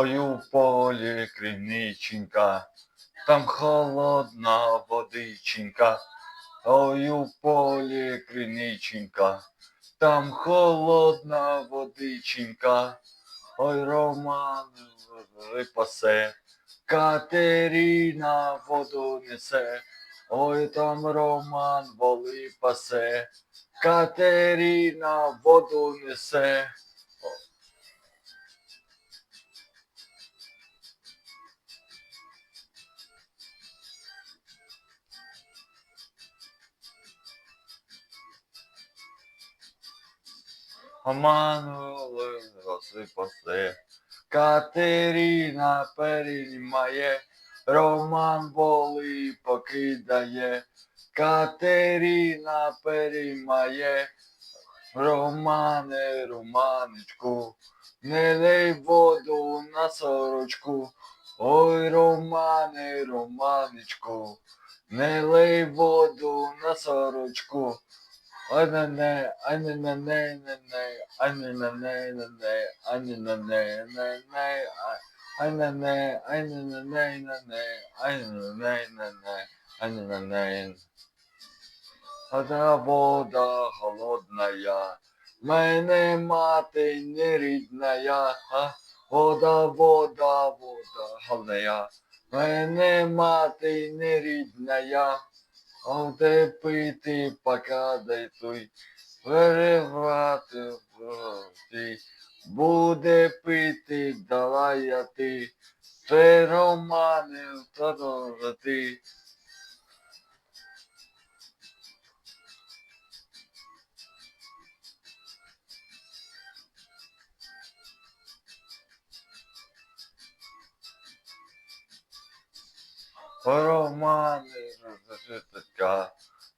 Ой у полі криниченька, там холодна водиченька. Ой у полі криниченька, там холодна водиченька. Ой, Роман випасе, Катерина воду несе. Ой, там Роман воли пасе, Катерина воду несе. Оманули розсипасе. Катерина переймає, Роман воли покидає. Катерина переймає, Романе, Романечку, не лей воду на сорочку. Ой, Романе, Романечку, не лей воду на сорочку. Вода вода холодная, мене мати не рідная. Вода, вода, вода холодная, мене мати не рідная. А де пити, пока той, переврати ти. Буде пити, дала я ти, ти романи ти. Романи, така,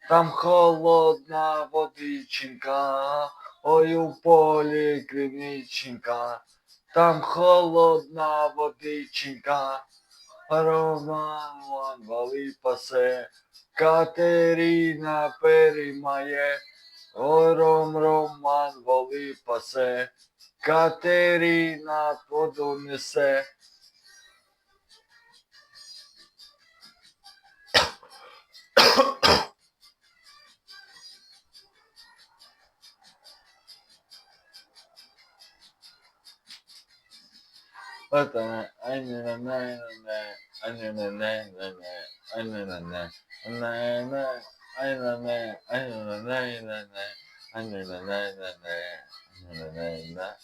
там холодна водиченька, ой у полі кривниченька, там холодна водиченька, Роман вон вали пасе, Катерина переймає, ой ром Роман воли пасе, Катерина воду несе. Это ай не не не не ай не не не не не ай не не не не не ай не не ай не не не не не ай не не не не не ай не не не не